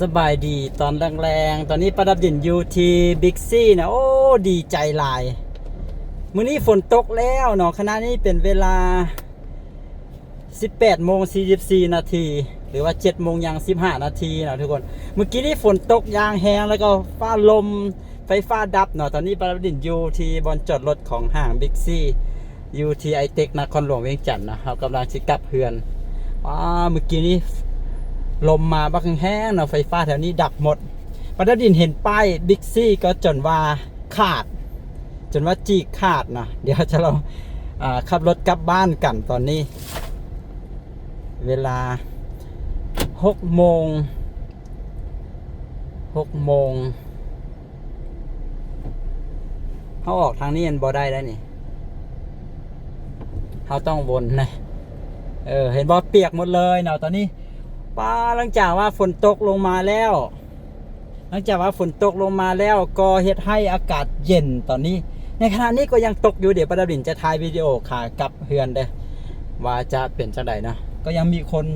สบายดีตอนแรงๆ ตอนนี้ประดับดินอยู่ที่บิ๊กซี่นะ โอ้ ดีใจหลาย มื้อนี้ฝนตกแล้วเนาะขณะนี้เป็นเวลา 18โมง44 นาที หรือว่า 7 โมงยัง 15 นาทีเนาะทุกคน เมื่อกี้นี้ฝนตกยางแห้งแล้วก็ฟ้าลมไฟฟ้าดับเนาะตอนนี้ประดับดินอยู่ที่บอนจอดรถของห้างบิ๊กซี่อยู่ที่ไอเทคนครหลวงเวียงจันทน์นะเรากำลังจะกลับเฮือนว้าเมื่อกี้นี้ ลมมาบักแห้งเนาะไฟฟ้าแถวนี้ดับหมดปรดินเห็นป้ายบิ๊กซี่ก็จนว่าขาด จนว่าจีขาดนะเดี๋ยวจะเราขับรถกลับบ้านกันตอนนี้ เวลาหกโมงหกโมงเขาออกทางนี้มันบอได้แล้วนี่เขาต้องวนนะเออเห็นบอเปียกหมดเลยเนาะตอนนี้ ป้าหลังจากว่าฝนตกลงมาแล้ว หลังจากว่าฝนตกลงมาแล้วก็เฮ็ดให้อากาศเย็นตอนนี้ ในขณะนี้ก็ยังตกอยู่เดี๋ยวประดับดินจะถ่ายวิดีโอขากลับเฮือนเด้อว่าจะเป็นจังไดเนาะก็ยังมีคน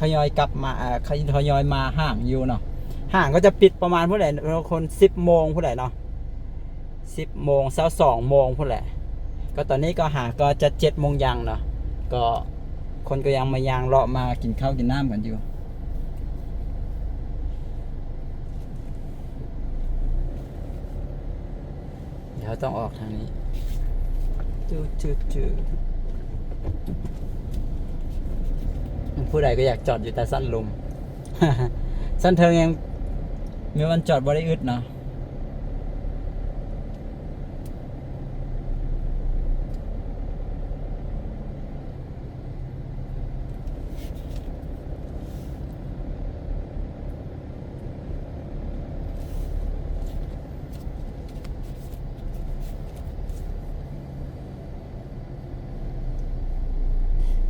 ทยอยกลับมาอ่าทยอยมาห้างอยู่เนาะห้างก็จะปิดประมาณผู้ใดคนสิบโมงผู้ใดเนาะสิบโมงเช้าสองโมงผู้ใดก็ตอนนี้ก็หางก็จะเจ็ดโมงยังเนาะก็ คนก็ยังมายางเลาะมากินข้าวกินน้ำกันอยู่เดี๋ยวต้องออกทางนี้จูจูจูผู้ใดก็อยากจอดอยู่แต่สั้นลม สั้นเทิงยังมีวันจอดบริอึดเนาะ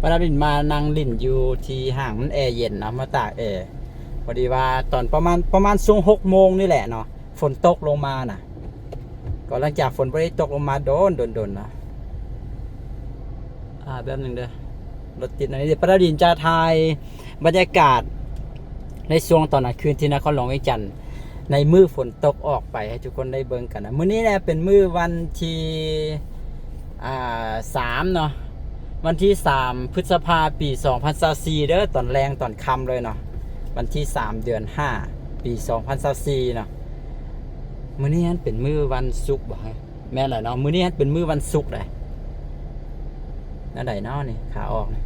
ปราบินมานั่งลินอยู่ที่ห้างมันแอร์เย็นเนาะมาตากแอร์พอดีว่าตอนประมาณประมาณช่วงหกโมงนี่แหละเนาะฝนตกลงมาน่ะก็หลังจากฝนไม่ได้ตกลงมาโดนโดนโดนนะอ่าแบบหนึ่งเด้อรถติดน่อยเดี๋ยวปราบินจะถ่ายบรรยากาศในช่วงตอนกลางคืนที่นครหลวงเวียงจันทร์ในมือฝนตกออกไปให้ทุกคนได้เบิ่งกันนะมื้อนี้เนี่ยเป็นมื้อวันที่อ่าสามเนาะ วันที่ 3 พฤษภาปี 2024เด้อตอนแรงตอนค่ำเลยเนาะวันที่ 3 เดือน 5 ปี 2024เนาะมื้อนี้ฮันเป็นมื้อวันศุกร์บ่ฮะแม่นแหละเนาะมื้อนี้ฮันเป็นมื้อวันศุกร์เลยนั่นใดเนาะนี่ขาออกนี่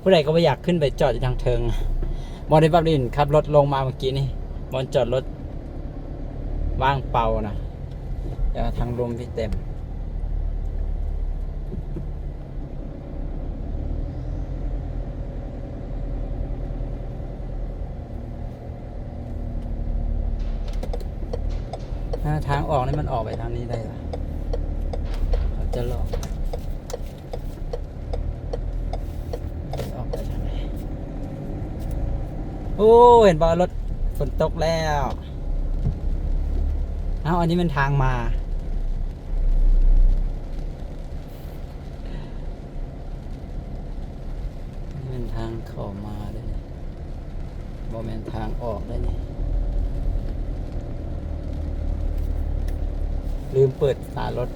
ผู้ใดก็ไม่อยากขึ้นไปจอดอยู่ทางเทิงบอดี้บับลินขับรถลงมาเมื่อกี้นี่บอลจอดรถ ว่างเปล่านะเดี๋ยวทางลมพี่เต็มอ่าทางออกนี่มันออกไปทางนี้ได้เหรอเราจะลองออกไปทางไหนโอ้ เห็นบอลรถฝนตกแล้ว เอาอันนี้มันทางมา นี่เป็นทางเข้ามาได้นี่บอแมนทางออกได้นี่ ลืมเปิดสารรถ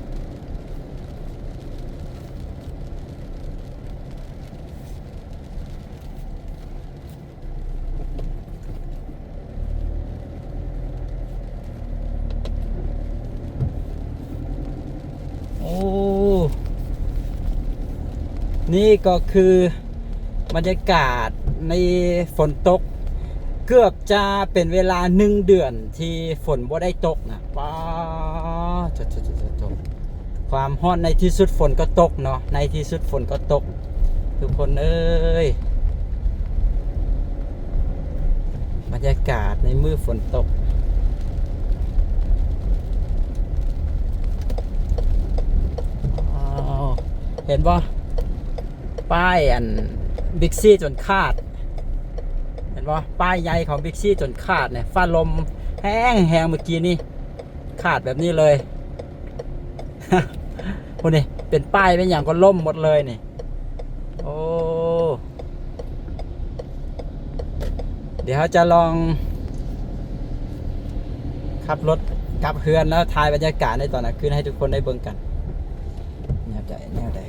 โอ้ นี่ก็คือบรรยากาศในฝนตก เกือบจะเป็นเวลาหนึ่งเดือนที่ฝนบ่ได้ตกนะป้าจดจดจดจดความฮอดในที่สุดฝนก็ตกเนาะในที่สุดฝนก็ตก ทุกคนเอ้ยบรรยากาศในมือฝนตกเห็นป่ะ ป้ายอันบิ๊กซี่จนขาด เห็นปะป้ายใหญ่ของบิ๊กซี่จนขาดเนี่ยฟ้าลมแห้งแหงเมื่อกี้นี่ขาดแบบนี้เลยพวกนี้เป็นป้ายเป็นอย่างก็ล่มหมดเลยนี่โอ้เดี๋ยวเขาจะลอง ขับรถกลับเฮือนแล้วถ่ายบรรยากาศในตอนนั้นคืนให้ทุกคนได้เบิ่งกันแนวใจแนวใด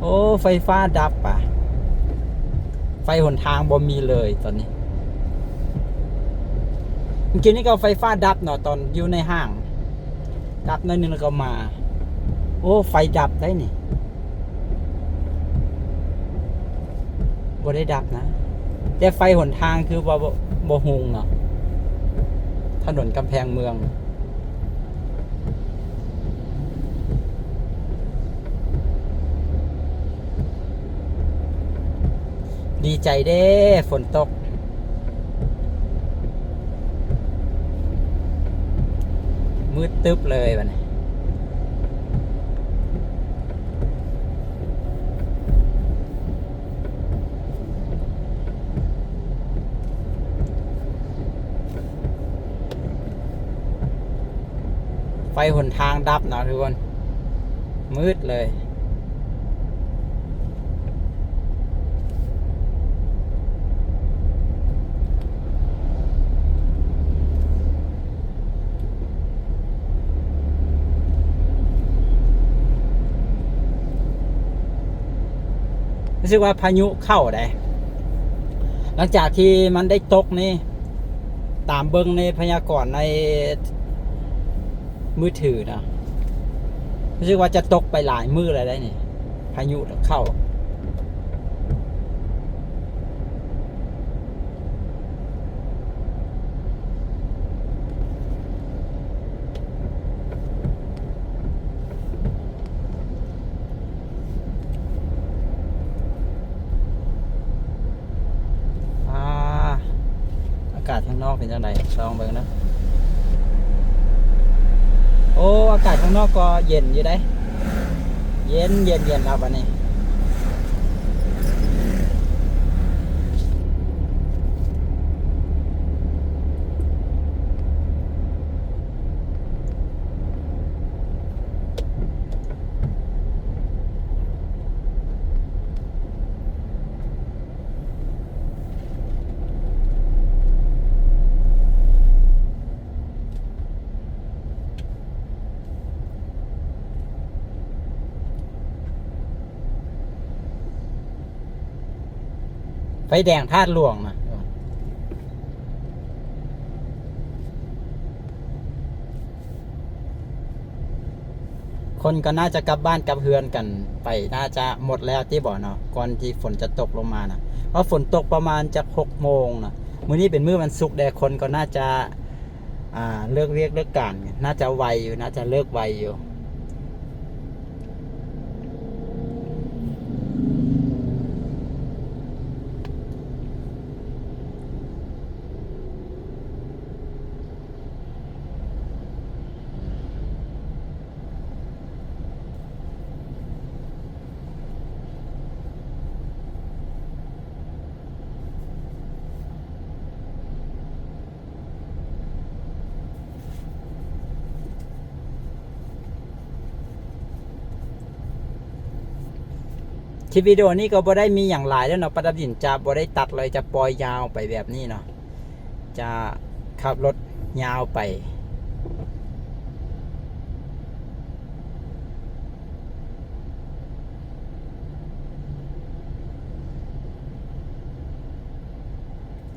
โอ้ ไฟฟ้าดับป่ะ ไฟหนทางบ่มีเลยตอนนี้เมื่อกี้นี่ก็ไฟฟ้าดับเนาะตอนอยู่ในห้าง ดับนั่นนึงแล้วก็มา โอ้ ไฟดับได้นี่บ่ได้ดับนะ แต่ไฟหนทางคือบ่บ่หงเนาะถนนกำแพงเมือง ดีใจเด้ฝนตก มืดตึ๊บเลยวันนี้ไฟหนทางดับเนาะทุกคน มืดเลย รู้สึกว่าพายุเข้าได้ หลังจากที่มันได้ตกนี่ ตามเบิ้งในพยากรณ์ในมือถือนะรู้สึกว่าจะตกไปหลายมือเลยได้นี่ พายุเข้าอ่า อากาศข้างนอกเป็นยังไงลองเบิ่งนะโอ้อากาศข้างนอกก็เย็นอยู่ได้ เย็นเย็นเย็นครับวันนี้ ไฟแดงธาตุหลวงนะคนก็น่าจะกลับบ้านกลับเฮือนกันไปน่าจะหมดแล้วที่บ่อเนาะก่อนที่ฝนจะตกลงมานะเพราะฝนตกประมาณจากหกโมงนะมื้อนี้เป็นมื้อวันศุกร์แดคนก็น่าจะอ่าเลิกเรียกเลิกการน่าจะไวอยู่น่าจะเลิกไวอยู่ คลิปวิดีโอนี้ก็บ่ได้มีอย่างหลายแล้วเนาะประดับดินจะบ่ได้ตัดเลยจะปล่อยยาวไปแบบนี้เนาะจะขับรถยาวไป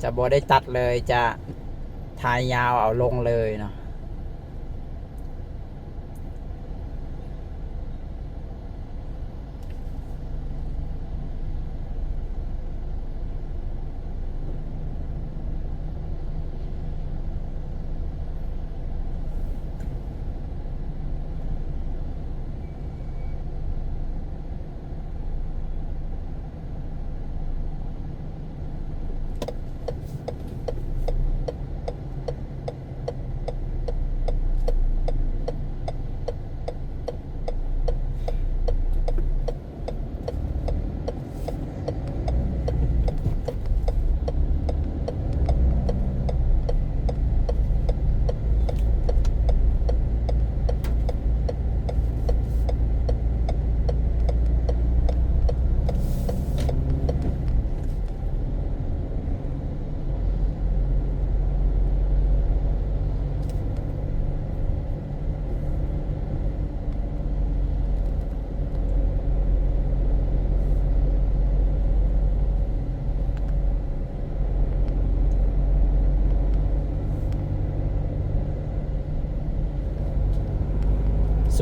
จะบ่ได้ตัดเลยจะถ่ายยาวเอาลงเลยเนาะ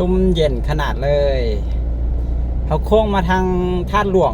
ซุ้มเย็นขนาดเลยเขาโค้งมาทางท่าหลวง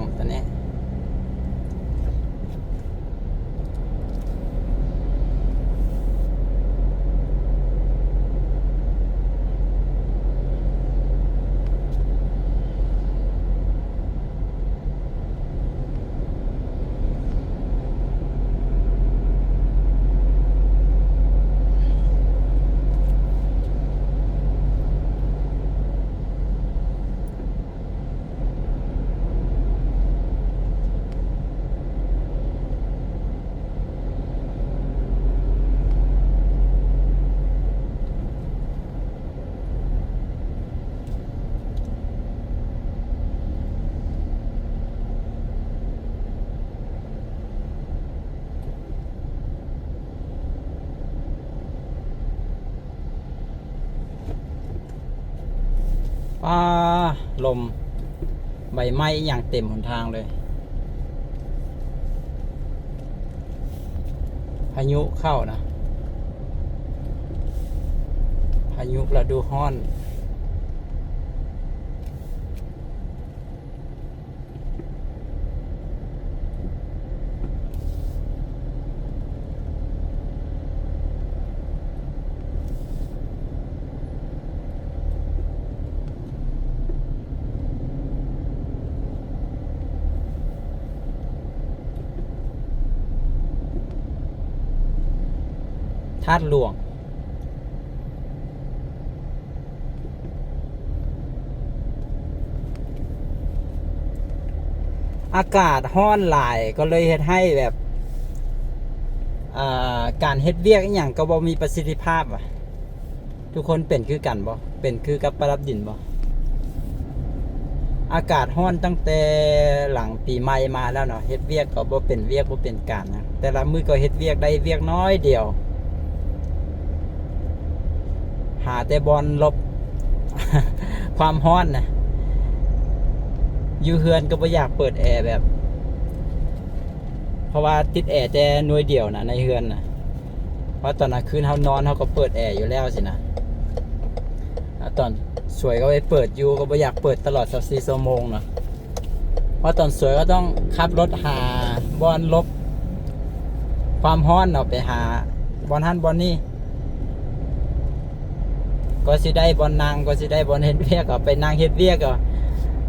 ฟ้าลม ใบไม้อย่างเต็มหนทางเลย พายุเข้านะ พายุระดูฮ้อน ธาตุหลวง อากาศห้อนหลายก็เลยเฮ็ดให้แบบการเฮ็ดเวียกอย่างก็บ่มีประสิทธิภาพอะทุกคนเป็นคือกันบ่เป็นคือกับประดับดินบ่อากาศห้อนตั้งแต่หลังปีใหม่มาแล้วเนาะเฮ็ดเวียกก็บ่เป็นเวียกบ่เป็นการนะแต่ละมือก็เฮ็ดเวียกได้เวียกน้อยเดียว หาแต่บอลลบความร้อนนะอยู่เฮือนก็บ่อยากเปิดแอร์แบบ เพราะว่าติดแอร์แต่หน่วยเดียวนะในเฮือนนะเพราะตอนกลางคืนเฮานอนเฮาก็เปิดแอร์อยู่แล้วสินะตอนสวยก็ไปเปิดอยู่ก็บ่อยากเปิดตลอด24ชั่วโมงเนาะเพราะตอนสวยก็ต้องขับรถหาบอลลบ ความร้อนเนาะไปหาบอลหันบอลนี่ ก็สิได้บอลนางก็สิได้บอลเฮ็ดเวียกก็ไปนั่งเฮ็ดเวียกก็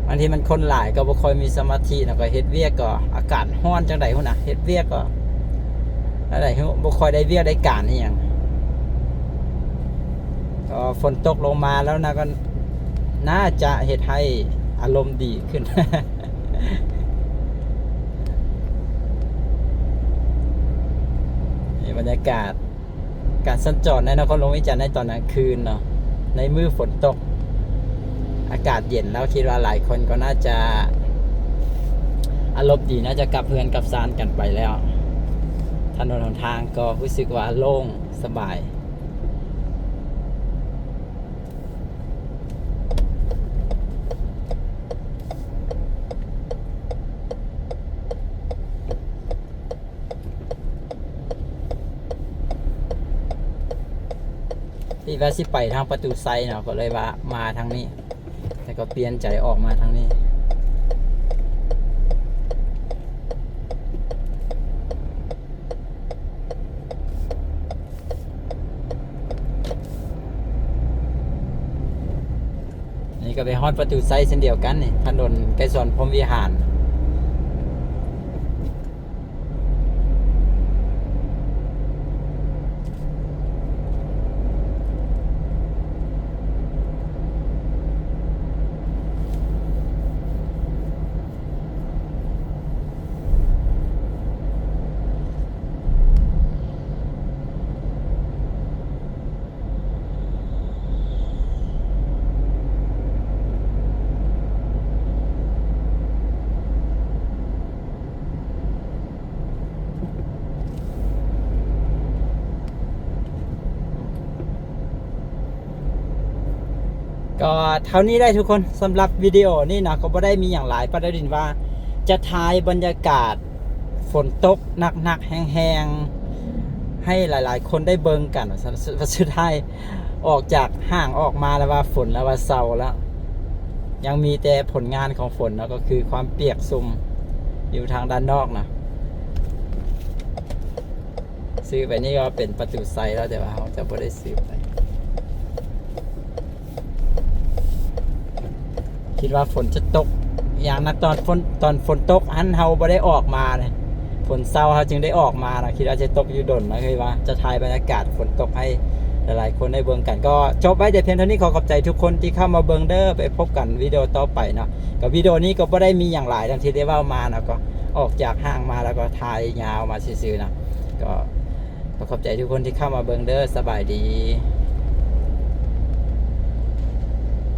บางทีมันคนหลายก็บ่ค่อยมีสมาธินะก็เฮ็ดเวียกก็อากาศร้อนจังไดพุ่นน่ะเฮ็ดเวียกก็อะไรบ่ค่อยได้เวียกได้การอีหยังก็ฝนตกลงมาแล้วนะก็น่าจะเฮ็ดให้อารมณ์ดีขึ้นบรรยากาศการสัญจรในนครหลวงวิจารณ์ในตอนกลางคืนเนาะ ในมือฝนตก อากาศเย็นแล้วคิดว่าหลายคนก็น่าจะอารมณ์ดีน่าจะกลับเพื่อนกลับซานกันไปแล้ว ถนนหนทางก็รู้สึกว่าโล่งสบาย ที่ ว่าสิไปทางประตูไซเนาะก็เลยว่ามาทางนี้ แต่ก็เปลี่ยนใจออกมาทางนี้นี่ก็ไปฮอดประตูไซเช่นเดียวกันนี่ถนนไกรสอนพรมวิหาร ก็เท่านี้ได้ทุกคนสำหรับวิดีโอนี่นะก็บ่ได้มีอย่างหลายประเด็นว่า จะถ่ายบรรยากาศฝนตกหนักๆแห้งๆให้หลายๆ คนได้เบิ่งกันว่าสุดท้ายออกจากห้างออกมาแล้วว่าฝนแล้วว่าเศร้าแล้ว ยังมีแต่ผลงานของฝนเนาะก็คือความเปียกซุ่มอยู่ทางด้านนอกนะซื้อไปนี่ก็เป็นประตูไซแล้วแต่ว่าเราจะไม่ได้ซื้อไป คิดว่าฝนจะตก อย่างนักตอนฝนตอนฝนตกหันเฮาบ่ได้ออกมาเลยฝนเศร้าเฮาจึงได้ออกมานะคิดว่าจะตกอยู่ดนนะคือว่าจะถ่ายบรรยากาศฝนตกให้หลายๆคนได้เบิ่งกัน ก็จบไว้แต่เพียงเท่านี้ขอขอบใจทุกคนที่เข้ามาเบิ่งเด้อไปพบกันวิดีโอต่อไปเนาะกับวิดีโอนี้ก็บ่ได้มีอย่างหลายทังที่ได้ว่ามาเนาะก็ออกจากห้างมาแล้วก็ถ่ายยาวมาซื่อๆนะก็ขอขอบใจทุกคนที่เข้ามาเบิ่งเด้อสบายดี